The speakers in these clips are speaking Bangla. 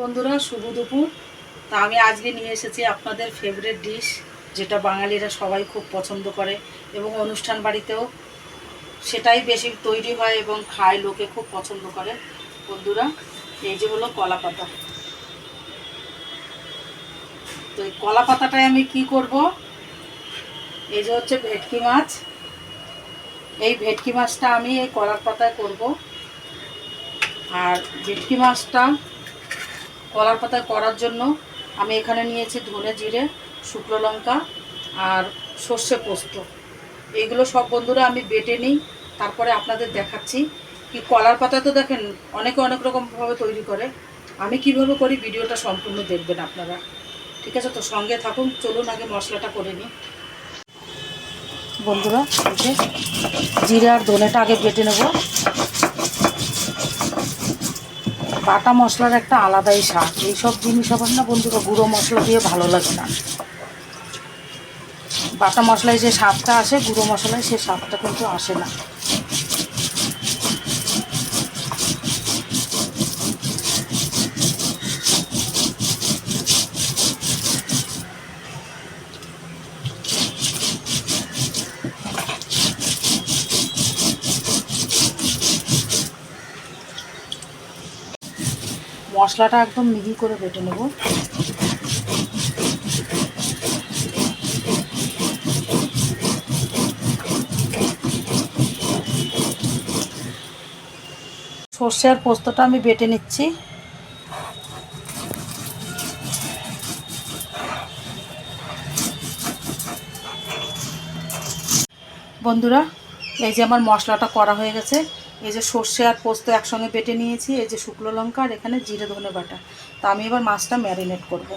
বন্ধুরা, শুভ দুপুর। তা আমি আজকে নিয়ে এসেছি আপনাদের ফেভারিট ডিশ যেটা বাঙালিরা সবাই খুব পছন্দ করে এবং অনুষ্ঠান বাড়িতেও সেটাই বেশি তৈরি হয় এবং খায় লোকে খুব পছন্দ করে। বন্ধুরা, এই যে হলো কলা পাতা। তো এই কলা পাতাটায় আমি কি করব? এই যে হচ্ছে ভেটকি মাছ। এই ভেটকি মাছটা আমি এই কলার পাতায় করব। আর ভেটকি মাছটা কলার পাতায় করার জন্য আমি এখানে নিয়েছি ধনে জিরে, শুকনো লঙ্কা আর সর্ষে পোস্ত। এইগুলো সব বন্ধুরা আমি বেটে নিই, তারপরে আপনাদের দেখাচ্ছি কি কলার পাতা তো দেখেন অনেকে অনেক রকমভাবে তৈরি করে। আমি কীভাবে করি ভিডিওটা সম্পূর্ণ দেখবেন আপনারা। ঠিক আছে, তো সঙ্গে থাকুন, চলুন আগে মশলাটা করে নিই। বন্ধুরা জিরে আর ধনেটা আগে বেটে নেব। বাটা মশলার একটা আলাদাই স্বাদ। এইসব জিনিস আবার না বন্ধুরা গুঁড়ো মশলা দিয়ে ভালো লাগে না। বাটা মশলায় যে স্বাদটা আসে, গুঁড়ো মশলায় সে স্বাদটা কিন্তু আসে না। মশলাটা একদম মিহি করে বেটে নেব। সর্ষে আর পোস্তটা আমি বেটে নিচ্ছি। বন্ধুরা, এই যে আমার মশলাটা করা হয়ে গেছে। এই যে সর্ষে আর পোস্ত একসঙ্গে বেটে নিয়েছি, এই যে শুকনো লঙ্কা আর এখানে জিরে ধনে বাটা। তা আমি এবার মাছটা ম্যারিনেট করব।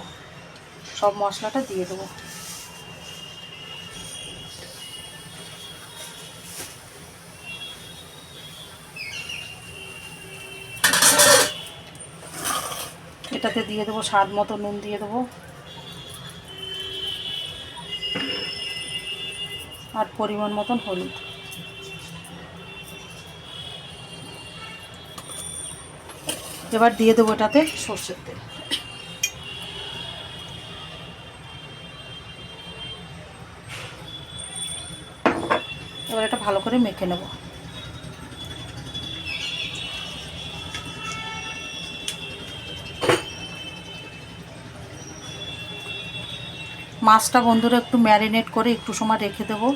সব মশলাটা দিয়ে দেবো। এটাতে দিয়ে দেবো, স্বাদ মতো নুন দিয়ে দেবো। আর পরিমাণ মতন হলুদ। এবার দিয়ে দেবো এটাতে সর্ষের তেল। এবার এটা ভালো করে মেখে নেব। মাছটা বন্ধুরা একটু ম্যারিনেট করে একটু সময় রেখে দেবো।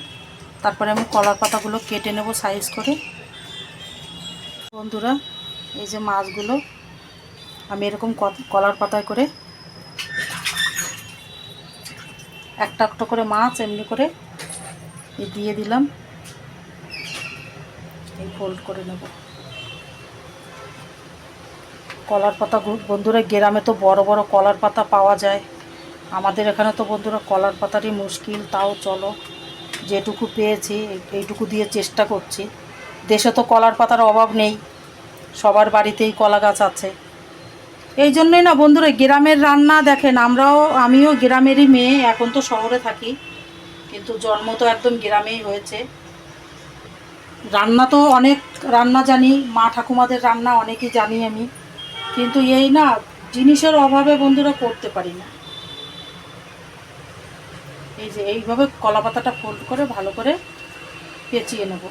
তারপরে আমি কলার পাতাগুলো কেটে নেব সাইজ করে। বন্ধুরা, এই যে মাছগুলো আমি এরকম কলার পাতায় করে একটা একটা করে মাছ এমনি করে দিয়ে দিলাম। এই ফোল্ড করে নেব। কলার পাতা বন্ধুরা, গ্রামে তো বড় বড় কলার পাতা পাওয়া যায়। আমাদের এখানে তো বন্ধুরা কলার পাতারই মুশকিল, তাও চলো। যেটুকু পেয়েছি এইটুকু দিয়ে চেষ্টা করছি। দেশে তো কলার পাতার অভাব নেই। সবার বাড়িতেই কলা গাছ আছে। এই জন্যই না বন্ধুরা, গ্রামের রান্না দেখেন, আমরাও, আমিও গ্রামেরই মেয়ে, এখন তো শহরে থাকি, কিন্তু জন্ম তো একদম গ্রামেই হয়েছে। রান্না তো অনেক, রান্না জানি, মা ঠাকুমাদের রান্না অনেকই জানি আমি, কিন্তু এই না জিনিসের অভাবে বন্ধুরা করতে পারি না। এই যে এইভাবে কলা পাতাটা ফোল্ড করে ভালো করে পেঁচিয়ে নেব।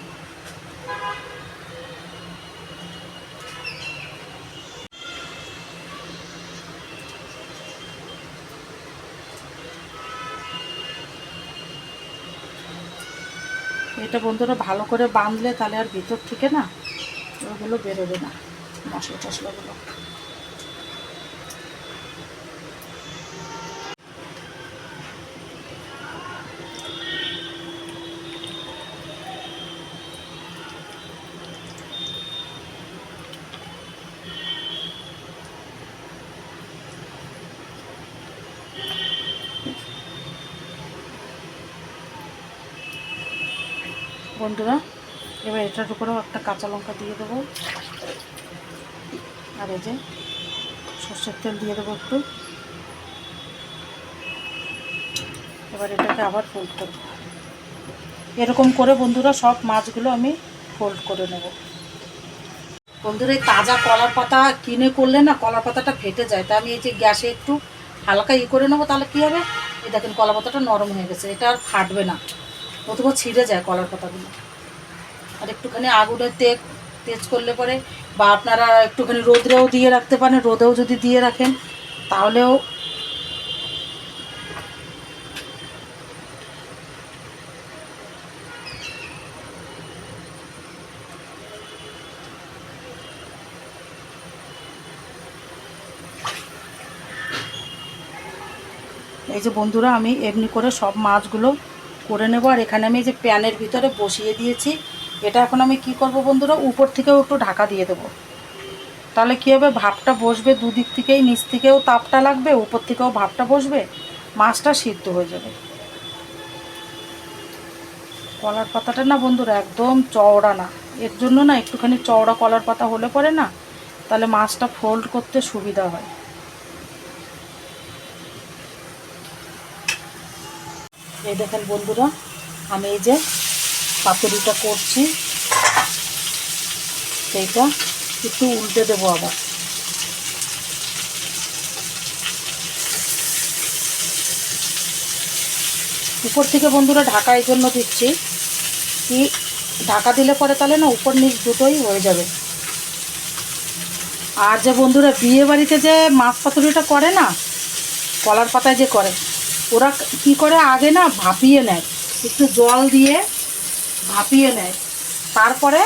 এটা বন্ধুরা ভালো করে বাঁধলে তাহলে আর ভিতর থেকে না ওগুলো বেরোবে না মশলা টশলাগুলো বন্ধুরা, এবার এটার উপরেও একটা কাঁচা লঙ্কা দিয়ে দেবো। আর এই যে সর্ষের তেল দিয়ে দেবো একটু। এবার এটাকে আবার ফোল্ড করব। এরকম করে বন্ধুরা সব মাছগুলো আমি ফোল্ড করে নেব। বন্ধুরা, এই তাজা কলার পাতা কিনে করলে না কলার পাতাটা ফেটে যায়। তা আমি এই যে গ্যাসে একটু হালকা ই করে নেব, তাহলে কী হবে? এই দেখেন কলা পাতাটা নরম হয়ে গেছে, এটা আর ফাটবে না। অথবা ছিঁড়ে যায় কলার পাতাগুলো। আর একটুখানি আগুনে তেজ তেজ করলে পরে বা আপনারা একটুখানি রোদ্রেও দিয়ে রাখতে পারেন, রোদেও যদি দিয়ে রাখেন, তাহলেও এই যে বন্ধুরা, আমি এমনি করে সব মাছগুলো করে নেব। আর এখানে আমি যে প্যানের ভিতরে বসিয়ে দিয়েছি, এটা এখন আমি কি করব বন্ধুরা? উপর থেকেও একটু ঢাকা দিয়ে দেবো। তাহলে কী হবে? ভাপটা বসবে দুদিক থেকেই, নিচ থেকেও তাপটা লাগবে, উপর থেকেও ভাপটা বসবে, মাছটা সিদ্ধ হয়ে যাবে। কলার পাতাটা না বন্ধুরা, একদম চওড়া না। এর জন্য না একটুখানি চওড়া কলার পাতা হলে পরে না, তাহলে মাছটা ফোল্ড করতে সুবিধা হয়। এই দেখেন বন্ধুরা, আমি এই যে পাতুরিটা করছি। সেইটা একটু উল্টে দেবো আবার। উপর থেকে বন্ধুরা ঢাকা এই জন্য দিচ্ছি কি ঢাকা দিলে পরে তাহলে না উপর নিচ দুটোই হয়ে যাবে। আর যে বন্ধুরা বিয়ে বাড়িতে যে মাছ পাতুরিটা করে না, কলার পাতায় যে করে ওরা কি করে আগে না ভাপিয়ে নেয়, একটু জল দিয়ে ভাপিয়ে নেয়। তারপরে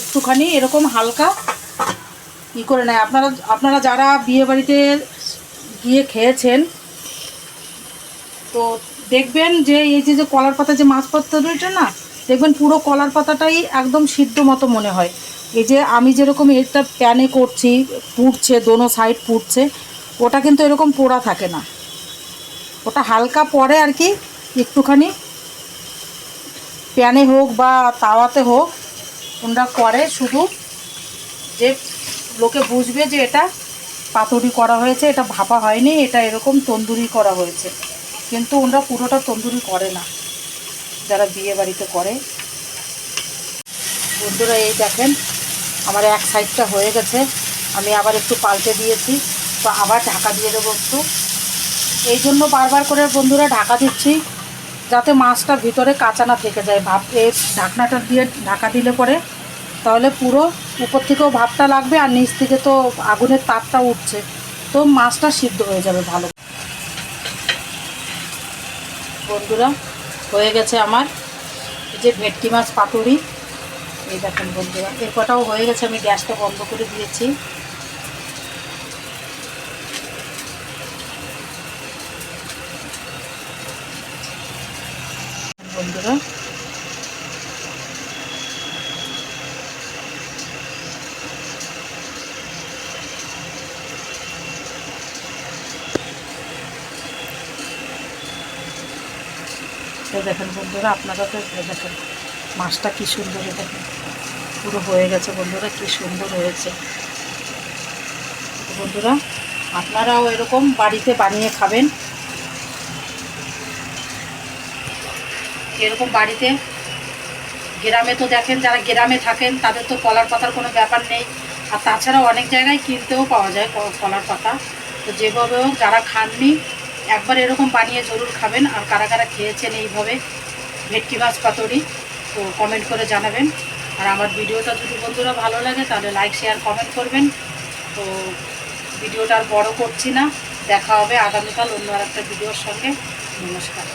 একটুখানি এরকম হালকা ই করে নেয়। আপনারা আপনারা যারা বিয়ে বাড়িতে গিয়ে খেয়েছেন, তো দেখবেন যে এই যে যে কলার পাতা, যে মাছ পাতাটা না, দেখবেন পুরো কলার পাতাটাই একদম সিদ্ধ মতো মনে হয়। এই যে আমি যেরকম এটা প্যানে করছি, পুড়ছে, দোনো সাইড পুড়ছে, ওটা কিন্তু এরকম পোড়া থাকে না। ওটা হালকা পরে আর কি, একটুখানি। প্যানে হোক বা তাওয়াতে হোক ওরা করে শুধু যে লোকে বুঝবে যে এটা পাতুরি করা হয়েছে, এটা ভাপা হয়নি, এটা এরকম তন্দুরি করা হয়েছে। কিন্তু ওরা পুরোটা তন্দুরি করে না, যারা বিয়ে বাড়িতে করে। বন্ধুরা, এই দেখেন, আমার এক সাইডটা হয়ে গেছে। আমি আবার একটু পাল্টে দিয়েছি, তো আবার ঢাকা দিয়ে দেবো একটু। এই জন্য বারবার করে বন্ধুরা ঢাকা দিচ্ছি, যাতে মাছটা ভিতরে কাঁচা না থেকে যায়। ভাপ এই ঢাকনাটা দিয়ে ঢাকা দিলে পরে তাহলে পুরো উপর থেকেও ভাপটা লাগবে আর নিচ থেকে তো আগুনের তাপটা উঠছে। তো মাছটা সিদ্ধ হয়ে যাবে ভালো। বন্ধুরা, হয়ে গেছে আমার যে ভেটকি মাছ পাতুরি। এই দেখেন বন্ধুরা, এর কটাও হয়ে গেছে, আমি গ্যাসটা বন্ধ করে দিয়েছি। বন্ধুরা। দেখেন বন্ধুরা, আপনারা তো দেখেন মাছটা কি সুন্দর দেখেন। পুরো হয়ে গেছে বন্ধুরা, কি সুন্দর হয়েছে। বন্ধুরা, আপনারাও এরকম বাড়িতে বানিয়ে খাবেন। এরকম বাড়িতে গ্রামে তো দেখেন, যারা গ্রামে থাকেন, তাদের তো কলার পাতার কোনো ব্যাপার নেই। আর তাছাড়া অনেক জায়গায় কিনতেও পাওয়া যায় কলার পাতা। তো যেভাবে হোক, যারা খাননি, একবার এরকম বানিয়ে জরুর খাবেন। আর কারা কারা খেয়েছেন এইভাবে, ভেটকি মাছ পাতুরি, তো কমেন্ট করে জানাবেন। আর আমার ভিডিওটা যদি বন্ধুরা ভালো লাগে, তাহলে লাইক শেয়ার কমেন্ট করবেন। তো ভিডিওটা আর বড় করছি না। দেখা হবে আগামীকাল অন্য আর একটা ভিডিওর সঙ্গে। নমস্কার।